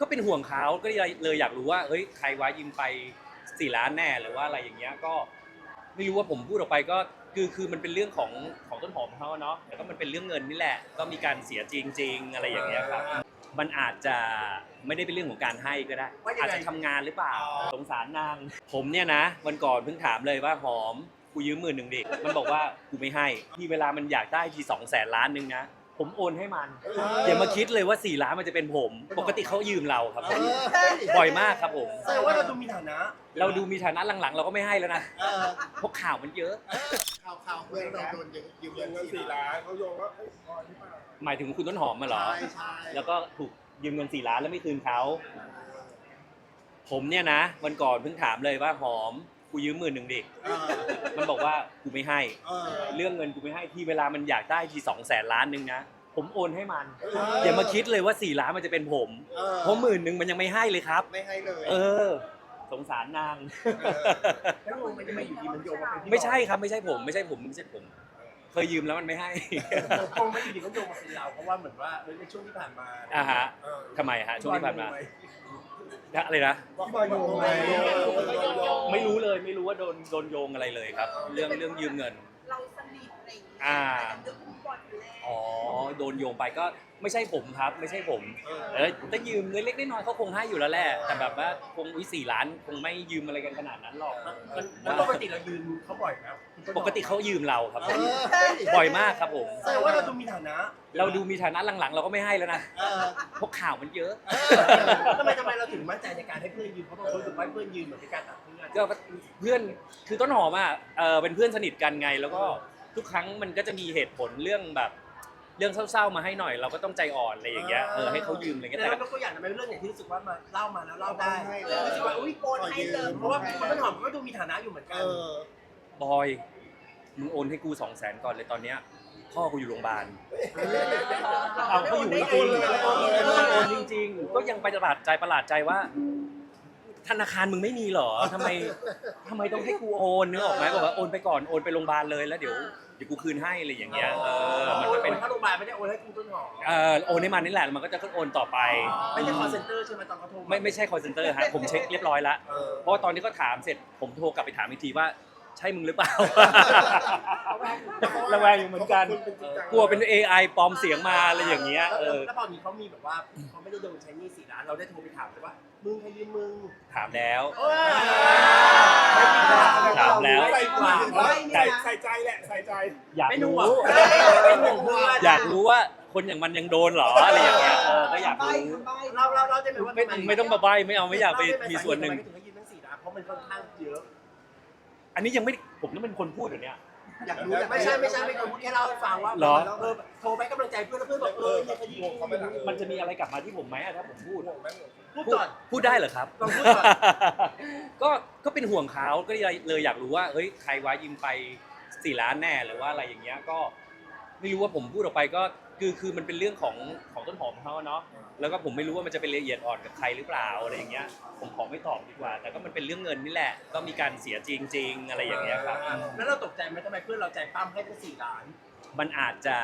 ก็เป็นห่วงเขาก็เลยเลยอยากรู้ว่าเฮ้ยใครวะยืมไปสี่ล้านแน่หรือว่าอะไรอย่างเงี้ยก็ไม่รู้ว่าผมพูดออกไปก็คือคือมันเป็นเรื่องของของต้นหอมเขาอะเนาะแล้วก็มันเป็นเรื่องเงินนี่แหละ ก็มีการเสียจริงๆอะไรอย่างเงี้ยครับ มันอาจจะไม่ได้เป็นเรื่องของการให้ก็ได้ว่ายังไงอาจจะทำงานหรือเปล่าอ๋อสงสารนาง ผมเนี่ยนะ วันก่อนเพิ่งถามเลยว่าหอมกูยืมหมื่นหนึ่งดิมันบอกว่ากูไม่ให้มีเวลามันอยากได้ทีสองแสนล้านหนึ่งนะ ผมโอนให้มัน อย่ามาคิดเลยว่า4ล้านมันจะเป็นผม ปกติเขายืมเราครับเออบ่อยมากครับผม แสดงว่าเราดูมีฐานะ เราดูมีฐานะหลังๆ เราก็ไม่ให้แล้วนะเออ เพราะข่าวมันเยอะ ข่าวข่าวเพื่อนเราโดนยืมยืมเงิเงินนสี่สี่ล้าล้านนเขาโยงว่าเอ้ยพลอยหรือเปล่าหมายถึงคุณต้นหอมมาเหรอ ใช่ใช่แล้วก็ถูกยืมเงิน4ล้านแล้วไม่คืนเขา ผมเนี่ยนะ วันก่อนเพิ่งถามเลยว่าหอม กูยืมหมื่นหนึ่งดิ เออมันบอกว่ากูไม่ให้ เออ เรื่องเงินกูไม่ให้ที่เวลามันอยากได้ทีสองแสนล้านหนึ่งนะ ผมโอนให้มัน เอออย่ามาคิดเลยว่า4ล้านมันจะเป็นผมเออเพราะหมื่นหนึ่งมันยังไม่ให้เลยครับ ไม่ให้เลย เออ สงสารนาง แล้วงงมันจะมาอยู่ดีมันโยงมาเป็นพี่ไม่ใช่ครับ ไม่ใช่ผม ไม่ใช่ผมไม่ใช่ผม เคยยืมแล้วมันไม่ให้ งงไม่อยู่ดีก็โยงมาเป็นเราเพราะว่าเหมือนว่าเออในช่วงที่ผ่านมาอ่าฮะ เออทำไมฮะช่วงที่ผ่านมาอะไรนะว่าบอยโยงไหมไม่รู้เลยไม่รู้ว่าโดนโดนโยงอะไรเลยครับ เรื่องเรื่องยืมเงิน เราสนิทอะไรอย่างเงี้ยอ่า แต่เรื่องฟุต บอลอยู่แล้วอ๋อโดนโยงไปก็ไม่ใช่ผมครับ ไม่ใช่ผมเออถ้ายืมเงินเล็กน้อยๆเขาคงให้อยู่แล้วแหละแต่แบบว่าคงวิสี่ล้านคงไม่ยืมอะไรกันขนาดนั้นหรอกแล้วปกติเรายืนเขาบ่อยไหมคุณต้นหอมปกติเขายืมเราครับเออบ่อยมากครับผมแสดงว่าเราดูมีฐานะ เราดูมีฐานะหลังๆ เราก็ไม่ให้แล้วนะเออเพราะข่าวมันเยอะทำไมทำไมเราถึงมั่นใจในการให้เพื่อนยืมเพราะบางคนรู้สึกว่าให้เพื่อนยืมเหมือนเป็นการตัดเพื่อนก็เพื่อนคือต้นหอมอะเออเป็นเพื่อนสนิทกันไงแล้วก็ ทุกครั้งมันก็จะมีเหตุผลเรื่องแบบ เรื่องเศร้าๆมาให้หน่อย เราก็ต้องใจอ่อนอะไรอย่างเงี้ยเออให้เขายืมอะไรเงี้ยแต่แต่เราตัวอย่างทำไมเรื่องอย่างที่รู้สึกว่ามาเล่ามาแล้วเล่าได้ให้เอเลอยรู้สึกว่าอุ้ยโอนให้เลยเพราะว่าคุณต้นหอมก็ดูมีฐานะอยู่เหมือนเอกันอบอยมึงโอนให้กูสองแสนก่อนเลยตอนเนี้ยพ่อกูอยู่โรงพยาบาลเอาเขาอยู่จริงๆโอนจริง ๆ ก็ยังไปประหลาดใจประหลาดใจว่า ธนาคารมึงไม่มีเหรอทำไมทำไมต้องให้กูโอนนึกออกไหมบอกว่าโอนไปก่อนโอนไปโรงพยาบาลเลยแล้วเดี๋ยว เดี๋ยวกูคืนให้อะไรอย่างเงี้ยเออมันโอก็นเป็นถ้าโรงพยาบาลไม่ได้โอนให้คุณต้นหอมเออโอนให้มันนี่แหละมันก็จะโอนต่อไปไม่ใช่ call center ใช่ไหมตอนเขาโทรไม่ไม่ใช่ call center ฮะผมเช็คเรียบร้อยแล้วเออเพราะว่าตอนที่เขาถามเสร็จผมโทรกลับไปถามอีกทีว่าใช่มึงหรือเปล่า ระแวงอยู่เหมือนกัน กลัวเป็น AI ปลอมเสียงมาอะไรอย่างเงี้ย เออ แล้วพอนี้เขามีแบบว่าเขาไม่ได้โดนใช้หนี้สี่ล้าน เราได้โทรไปถามเลยว่า มึงใครยืมมึงถามแล้วเอ้ยถามแล้วไม่กว่าใส่ใส่ใจแหละ ใส่ใจ อยากไม่หนุ่รู้มไม่หนุ่มเพื่อนอยากรู้ว่าคนอย่างมันยังโดนเหรออะไรอย่างเงี้ยเออก็อยากรู้ เราเราเราจะเป็นว่าไม่ไม่ต้องมาใบไม่เอาไม่อยากไปมีส่วนหนึ่ง ทำไมถึงให้ยืมทั้งสี่ล้านเพราะมันค่อนข้างเยอะ อันนี้ยังไม่ผมต้องเป็นคนพูดเหรอเนี่ย อยากรู้แต่ไม่ใช่ไม่ใช่ไม่เคยพูดแค่เล่าให้ฟังว่าเหรอ เออโทรไปกำลังใจเพื่อนแล้วเพื่อนบอกเออเนี่ยเขายืมเขาไม่หลังมันจะมีอะไรกลับมาที่ผมไหมอะถ้าผมพูดห่วงไหมห่วงพูดก่อน พูดได้เหรอครับลองพูดก่อน ก็ก็เป็นห่วงเขาก็เลยเลยอยากรู้ว่าเฮ้ยใครวะยืมไปสี่ล้านแน่หรือว่าอะไรอย่างเงี้ยก็ไม่รู้ว่าผมพูดออกไปก็ คือคือมันเป็นเรื่องของของต้นหอมเขาอะเนาะแล้วก็ผมไม่รู้ว่ามันจะเป็นละเอียดอ่อนกับใครหรือเปล่าอะไรอย่างเงี้ย ผมขอไม่ตอบดีกว่า แต่ก็มันเป็นเรื่องเงินนี่แหละ ก็มีการเสียจริง ๆ อะไรอย่างเงี้ยครับแล้วเราตกใจไหมทำไมเพื่อนเราใจปั้มให้ตั้งสี่ล้านมันอาจจะ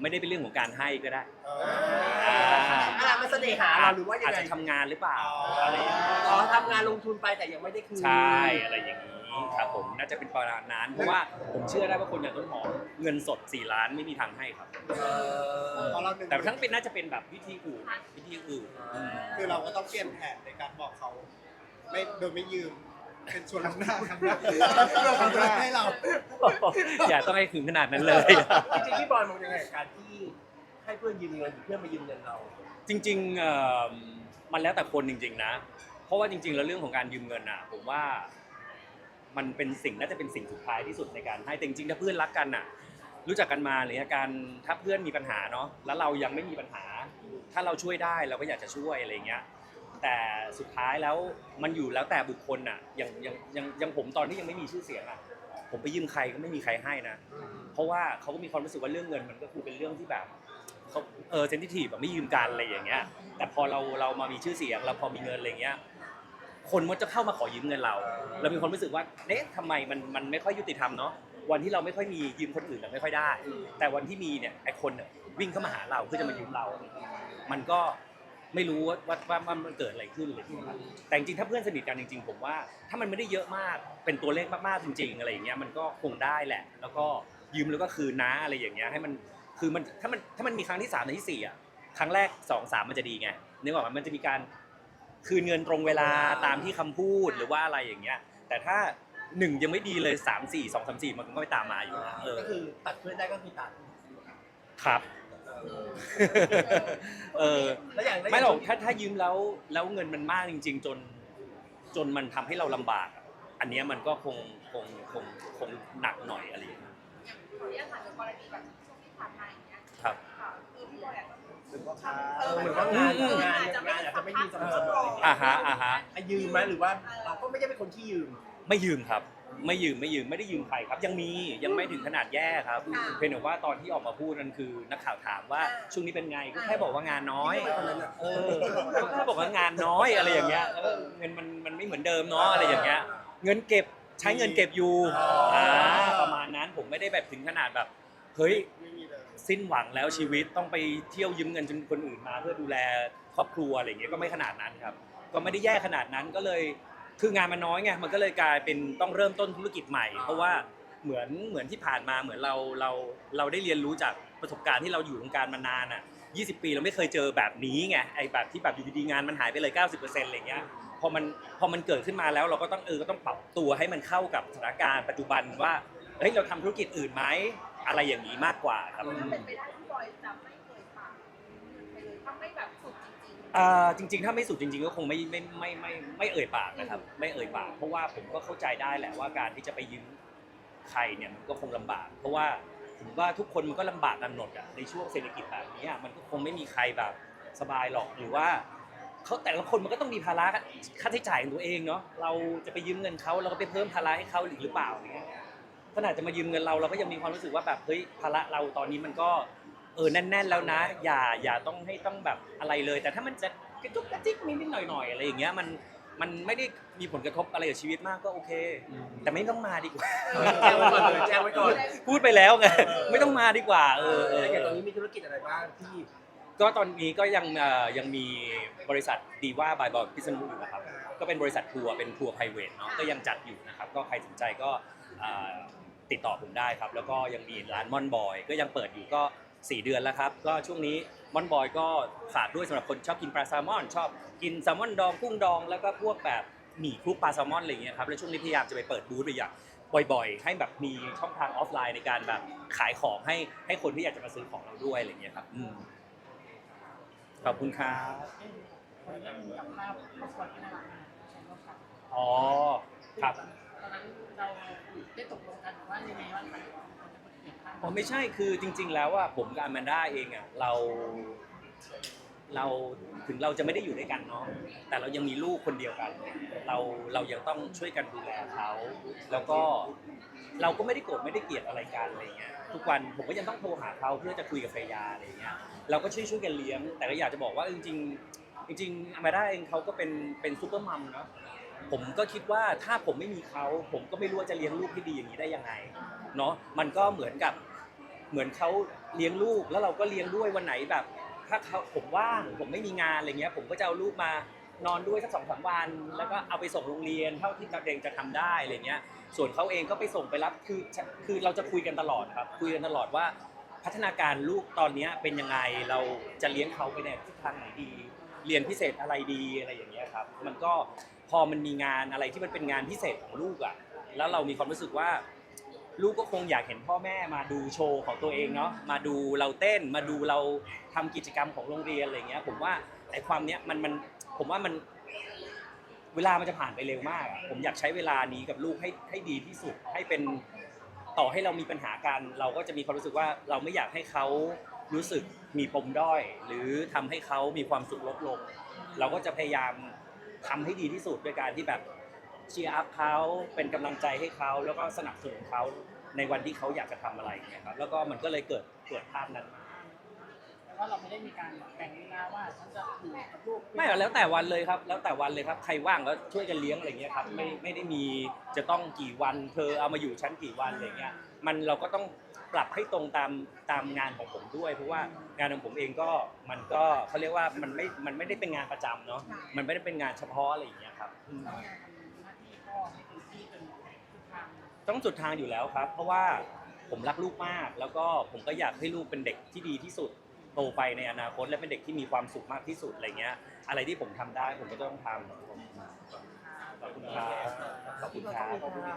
ไม่ได้เป็นเรื่องของการให้ก็ได้เออ่าอ่ามันเสน่หาเราหรือว่ายังอาจไงจะทำงานหรือเปล่าอะไรอย่างเงี้ยอ๋อทำงานลงทุนไปแต่ยังไม่ได้คืนใช่อะไรอย่างนี้ ครับผมน่าจะเป็นประมาณนั้นเพราะว่าผมเชื่อได้ว่าคนอย่างต้นหอมเงินสด 4 ล้านไม่มีทางให้ครับเออพอเราหนึ่งแต่ทั้งเป็นน่าจะเป็นแบบวิธีอื่นวิธีอื่นอืมคือเราก็ต้องเปลี่ยนแผนในการบอกเขา ไม่โดยไม่ยืม เป็นชวนหน้าครั้งหน้าเราทำได้ให้เรา อย่าต้องให้ถึงขนาดนั้นเลย จริงๆพี่บอยมองยังไงกับการที่ให้เพื่อนยืมเงินหรือเพื่อนมายืมเงินเรา จริงๆเอ่อมันแล้วแต่คนจริง ๆ นะ เพราะว่าจริง ๆ แล้วเรื่องของการยืมเงินอะ ผมว่า มันเป็นสิ่งน่าจะเป็นสิ่งสุดท้ายที่สุดในการให้แต่จริงๆถ้าเพื่อนรักกันอะ รู้จักกันมาหรือการถ้าเพื่อนมีปัญหาเนาะแล้วเรายังไม่มีปัญหา ถ้าเราช่วยได้เราก็อยากจะช่วยอะไรเงี้ยแต่สุดท้ายแล้วมันอยู่แล้วแต่บุคคลอะอย่างอย่างอย่างอย่างผมตอนที่ยังไม่มีชื่อเสียงอะผมไปยืมใครก็ไม่มีใครให้นะ เพราะว่าเขาก็มีความรู้สึกว่าเรื่องเงินมันก็คือเป็นเรื่องที่แบบเขาเออเซนซิทีฟแบบไม่ยืมกันอะไรอย่างเงี้ยแต่พอเราเรามามีชื่อเสียงเราพอมีเงินอะไรเงี้ย คนมันจะเข้ามาขอยืมเงินเรา เรามีความรู้สึกว่าเอ๊ะทำไมมันมันไม่ค่อยยุติธรรมเนาะวันที่เราไม่ค่อยมียืมคนอื่นเราไม่ค่อยได้ แต่วันที่มีเนี่ยไอคนเนี่ยวิ่งเข้ามาหาเราเพื่อจะมายืมเรา มันก็ไม่รู้ว่าว่าว่ามันเกิดอะไรขึ้นอะไรอย่างเลยครับแต่จริงๆถ้าเพื่อนสนิทกันจริง ๆ ผมว่า ถ้ามันไม่ได้เยอะมากเป็นตัวเลขมากๆจริง ๆ อะไรอย่างเงี้ยมันก็คงได้แหละ แล้วก็ยืมแล้วก็คืนนะอะไรอย่างเงี้ยให้มันคือมันถ้ามันถ้ามันมีครั้งที่สามในที่สี่อะครั้งแรกสองสามมันจะดีไงนึกออกไหมมันจะมีการ คืนเงินตรงเวลาตามที่คำพูดหรือว่าอะไรอย่างเงี้ย แต่ถ้าหนึ่งยังไม่ดีเลยสามสี่สองสามสี่มันก็ไม่ตามมาอยู่แล้วเออก็คือตัดเพื่อนได้ก็คือตัดครับ เออ แล้วอย่างไม่หรอกถ้าถ้ายืมแล้วแล้วเงินมันมากจริง ๆ จน จนมันทำให้เราลำบากอะอันเนี้ยมันก็คงคงคงคงหนักหน่อยอะไรอย่างเงี้ย ขออนุญาตถามถึงกรณีแบบ ก็หรือว่าค้าเออเหมือนว่างานงานงานอาจจะไม่ยืมสม่ำเสมออ่าฮะอ่าฮะอะยืมไหมหรือว่าเราก็ไม่ได้เป็นคนที่ยืม ไม่ยืมครับ ไม่ยืมไม่ยืมไม่ได้ยืมใครครับ ยังมียังไม่ถึงขนาดแย่ครับค่ะเพียงแต่ว่าตอนที่ออกมาพูดนั่นคือนักข่าวถามว่าอ่า ช่วงนี้เป็นไงก็แค่บอกว่างานน้อยที่เป็นคนนั้นอะเออก็แค่บอกว่างานน้อยอะไรอย่างเงี้ยแล้วก็เงินมันมันไม่เหมือนเดิมเนาะอะไรอย่างเงี้ยเงินเก็บใช้เงินเก็บอยู่อ่าประมาณนั้นผมไม่ได้แบบถึงขนาดแบบ เฮ้ยไม่มีเลยสิ้นหวังแล้วชีวิตต้องไปเที่ยวยืมเงินจนคนอื่นมา เพื่อดูแลครอบครัวอะไรอย่างเงี้ยก็ไม่ขนาดนั้นครับ ก็ไม่ได้แย่ขนาดนั้นก็เลยคืองานมันน้อยไงมันก็เลยกลายเป็นต้องเริ่มต้นธุรกิจใหม่ เพราะว่าเหมือนเหมือนที่ผ่านมาเหมือนเราเราเราได้เรียนรู้จากประสบการณ์ที่เราอยู่วงการมานานอะ 20 ปีเราไม่เคยเจอแบบนี้ไงไอ้แบบที่แบบอยู่ดีๆงานมันหายไปเลย 90%อะไรเงี้ยพอมันพอมันเกิดขึ้นมาแล้วเราก็ต้องเออก็ต้องปรับตัวให้มันเข้ากับสถานการณ์ปัจจุบันว่าเฮ้ยเราทำธุรกิจอื่นไหม อะไรอย่างนี้มากกว่าครับ ถ้าเป็นไปได้พี่บอยจะไม่เคยฝากไปเลยถ้าไม่แบบสุดจริงๆอ่าจริงๆ ถ้าไม่สุดจริง ๆ ก็คงไม่ไม่ไม่ไม่ไม่เอ่ยปากนะครับ ไม่เอ่ยปาก เพราะว่าผมก็เข้าใจได้แหละว่าการที่จะไปยืมใครเนี่ยมันก็คงลำบาก เพราะว่าผมว่าทุกคนมันก็ลำบากกันหมดอะในช่วงเศรษฐกิจแบบนี้อะมันก็คงไม่มีใครแบบสบายหรอกหรือว่าเขาแต่ละคนมันก็ต้องมีภาระค่าใช้จ่ายของตัวเองเนาะเราจะไปยืมเงินเขาเราก็ไปเพิ่มภาระให้เขาหรือหรือเปล่าอย่างเงี้ย ขนาดจะมายืมเงินเราเราก็ยังมีความรู้สึกว่าแบบเฮ้ยภาระเราตอนนี้มันก็เออแน่น ๆ แล้วนะ อย่าอย่าต้องให้ต้องแบบอะไรเลย แต่ถ้ามันจะกระจุกกระจิกนิดๆหน่อยๆอะไรอย่างเงี้ยมันมันไม่ได้มีผลกระทบอะไรกับชีวิตมากก็โอเค แต่ไม่ต้องมาดีกว่า แจ้งไว้ก่อนเลยแจ้งไว้ก่อนพูดไปแล้วไงไม่ต้องมาดีกว่าเออเออแล้วอย่างตอนนี้มีธุรกิจอะไรบ้างที่ก็ตอนนี้ก็ยังเอ่อยังมีบริษัทดีว่าบายบอยพิษณุอยู่นะครับ ก็เป็นบริษัททัวร์เป็นทัวร์ไพรเวทเนาะก็ยังจัดอยู่นะครับ ก็ใครสนใจก็เอ่อ ติดต่อผมได้ครับ แล้วก็ยังมีร้านม่อนบอยก็ยังเปิดอยู่ก็ 4 เดือนแล้วครับ ก็ช่วงนี้ม่อนบอยก็ฝากด้วยสำหรับคนชอบกินปลาแซลมอน ชอบกินแซลมอนดองกุ้งดอง แล้วก็พวกแบบหมี่คลุกปลาแซลมอนอะไรอย่างเงี้ยครับแล้วช่วงนี้พยายามจะไปเปิดบูธไปอย่างบ่อยๆ ให้แบบมีช่องทางออฟไลน์ในการแบบขายของให้ให้คนที่อยากจะมาซื้อของเราด้วยอะไรอย่างเงี้ยครับอืมขอบคุณครับขออนุญาตกับภาพประกวดที่น่ารักนะใช้ร่วมกันอ๋อครับตอนนั้น เราได้ตกลงกันว่ายังไงว่าใครอ๋อไม่ใช่คือจริง ๆ แล้วอะผมกับอแมนด้าเองอะเราเราถึงเราจะไม่ได้อยู่ด้วยกันเนาะแต่เรายังมีลูกคนเดียวกัน เราเรายังต้องช่วยกันดูแลเขาแล้วก็เราก็ไม่ได้โกรธไม่ได้เกลียดอะไรกันอะไรเงี้ยทุกวันผมก็ยังต้องโทรหาเขาเพื่อจะคุยกับภรรยาอะไรเงี้ยเราก็ช่วยช่วยกันเลี้ยง แต่ก็อยากจะบอกว่าจริง ๆ จริงๆอแมนด้าเองเขาก็เป็นเป็นซูเปอร์มัมเนาะ ผมก็คิดว่าถ้าผมไม่มีเขาผมก็ไม่รู้ว่าจะเลี้ยงลูกที่ดีอย่างนี้ได้ยังไงเนาะมันก็เหมือนกับเหมือนเขาเลี้ยงลูกแล้วเราก็เลี้ยงด้วยวันไหนแบบ ถ้าเขาผมว่างผมไม่มีงานอะไรเงี้ย ผมก็จะเอาลูกมานอนด้วยสักสองสามวัน แล้วก็เอาไปส่งโรงเรียนเท่าที่ตัวเองจะทำได้อะไรเงี้ย ส่วนเขาเองก็ไปส่งไปรับคือคือเราจะคุยกันตลอดครับ คุยกันตลอดว่าพัฒนาการลูกตอนนี้เป็นยังไงเราจะเลี้ยงเขาไปในทิศทางไหนดี เรียนพิเศษอะไรดีอะไรอย่างเงี้ยครับ มันก็ พอมันมีงานอะไรที่มันเป็นงานพิเศษของลูกอะ แล้วเรามีความรู้สึกว่า ลูกก็คงอยากเห็นพ่อแม่มาดูโชว์ของตัวเองเนาะมาดูเราเต้นมาดูเราทำกิจกรรมของโรงเรียนอะไรเงี้ย ผมว่าไอ้ความเนี้ยมันมันผมว่ามันเวลามันจะผ่านไปเร็วมากอะผมอยากใช้เวลานี้กับลูกให้ให้ดีที่สุด ให้เป็นต่อให้เรามีปัญหากัน เราก็จะมีความรู้สึกว่าเราไม่อยากให้เขารู้สึกมีปมด้อย หรือทำให้เขามีความสุขลดลง เราก็จะพยายาม ทำให้ดีที่สุดด้วยการที่แบบเชียร์อัพเขาเป็นกำลังใจให้เขาแล้วก็สนับสนุนเขาในวันที่เขาอยากจะทำอะไรอย่างเงี้ยครับแล้วก็มันก็เลยเกิดเกิดภาพนั้นมาแต่ว่าเราไม่ได้มีการแบ่งเวลาว่าฉันจะอยู่กับลูกไม่หรอกแล้วแต่วันเลยครับ แล้วแต่วันเลยครับใครว่างก็ช่วยกันเลี้ยงอะไรเงี้ยครับไม่ไม่ได้มีจะต้องกี่วันเธอเอามาอยู่ชั้นกี่วันอะไรเงี้ยมันเราก็ต้อง ปรับให้ตรงตามตามงานของผมด้วย เพราะว่างานของผมเองก็มันก็เขาเรียกว่ามันไม่มันไม่ได้เป็นงานประจำเนาะมันไม่ได้เป็นงานเฉพาะอะไรอย่างเงี้ยครับอืมต้องยังทำหน้าที่พ่อให้เต็มที่จนทุกทางต้องสุดทางอยู่แล้วครับ เพราะว่าผมรักลูกมาก แล้วก็ผมก็อยากให้ลูกเป็นเด็กที่ดีที่สุดโตไปในอนาคตและเป็นเด็กที่มีความสุขมากที่สุดอะไรเงี้ย อะไรที่ผมทำได้ผมก็ต้องทำขอบคุณครับขอบคุณครับ